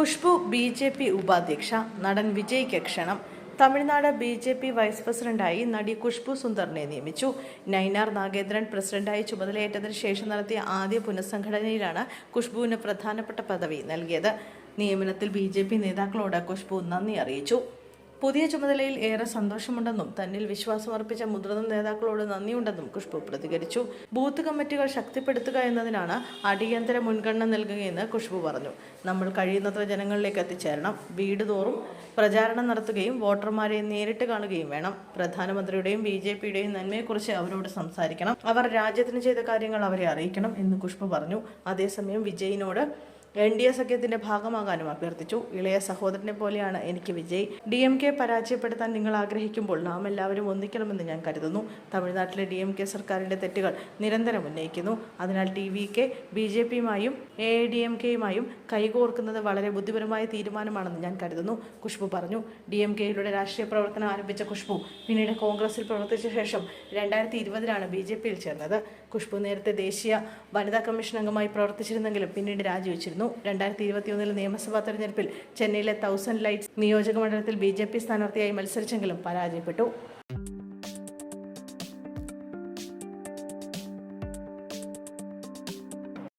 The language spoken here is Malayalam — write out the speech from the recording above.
ഖുഷ്ബു ബി ജെ പി ഉപാധ്യക്ഷ നടൻ വിജയ്ക്ക് ക്ഷണം Tamil Nadu B J P vice പ്രസിഡന്റായി നടി ഖുഷ്ബു സുന്ദറിനെ നിയമിച്ചു നൈനാർ നാഗേന്ദ്രൻ പ്രസിഡന്റായി ചുമതലയേറ്റതിനു ശേഷം നടത്തിയ ആദ്യ പുനഃസംഘടനയിലാണ് ഖുഷ്ബുവിന് പ്രധാനപ്പെട്ട പദവി നൽകിയത്. നിയമനത്തിൽ ബി നേതാക്കളോട് ഖുഷ്ബു നന്ദി അറിയിച്ചു. പുതിയ ചുമതലയിൽ ഏറെ സന്തോഷമുണ്ടെന്നും തന്നിൽ വിശ്വാസം അർപ്പിച്ച മുതിർന്ന നേതാക്കളോട് നന്ദിയുണ്ടെന്നും ഖുഷ്ബു പ്രതികരിച്ചു. ബൂത്ത് കമ്മിറ്റികൾ ശക്തിപ്പെടുത്തുക എന്നതിനാണ് അടിയന്തര മുൻഗണന നൽകുകയെന്ന് ഖുഷ്ബു പറഞ്ഞു. നമ്മൾ കഴിയുന്നത്ര ജനങ്ങളിലേക്ക് എത്തിച്ചേരണം. വീട് തോറും പ്രചാരണം നടത്തുകയും വോട്ടർമാരെ നേരിട്ട് കാണുകയും വേണം. പ്രധാനമന്ത്രിയുടെയും ബി ജെ പിയുടെയും നന്മയെക്കുറിച്ച് അവരോട് സംസാരിക്കണം. അവർ രാജ്യത്തിന് ചെയ്ത കാര്യങ്ങൾ അവരെ അറിയിക്കണം എന്ന് ഖുഷ്ബു പറഞ്ഞു. അതേസമയം വിജയിനോട് എൻ ഡി എ സഖ്യത്തിന്റെ ഭാഗമാകാനും അഭ്യർത്ഥിച്ചു. ഇളയ സഹോദരനെ പോലെയാണ് എനിക്ക് വിജയ്. ഡി എം കെ പരാജയപ്പെടുത്താൻ നിങ്ങൾ ആഗ്രഹിക്കുമ്പോൾ നാം എല്ലാവരും ഒന്നിക്കണമെന്ന് ഞാൻ കരുതുന്നു. തമിഴ്നാട്ടിലെ ഡി എം കെ സർക്കാരിന്റെ തെറ്റുകൾ നിരന്തരം ഉന്നയിക്കുന്നു. അതിനാൽ T V K B J പിയുമായും A D M കെയുമായും കൈകോർക്കുന്നത് വളരെ ബുദ്ധിപരമായ തീരുമാനമാണെന്ന് ഞാൻ കരുതുന്നു. ഖുഷ്ബു പറഞ്ഞു ഡി എം കെയിലൂടെ രാഷ്ട്രീയ പ്രവർത്തനം ആരംഭിച്ച ഖുഷ്ബു പിന്നീട് കോൺഗ്രസിൽ പ്രവർത്തിച്ച ശേഷം രണ്ടായിരത്തി ഇരുപതിലാണ് ബി ജെ പിയിൽ ചേർന്നത്. ഖുഷ്ബു നേരത്തെ ദേശീയ വനിതാ കമ്മീഷൻ അംഗമായി പ്രവർത്തിച്ചിരുന്നെങ്കിലും പിന്നീട് രാജിവെച്ചിരുന്നു. രണ്ടായിരത്തി ഇരുപത്തിയൊന്നിലെ നിയമസഭാ തെരഞ്ഞെടുപ്പിൽ ചെന്നൈയിലെ തൗസൻഡ് ലൈറ്റ്സ് നിയോജക മണ്ഡലത്തിൽ ബി ജെ പി സ്ഥാനാർത്ഥിയായി മത്സരിച്ചെങ്കിലും പരാജയപ്പെട്ടു.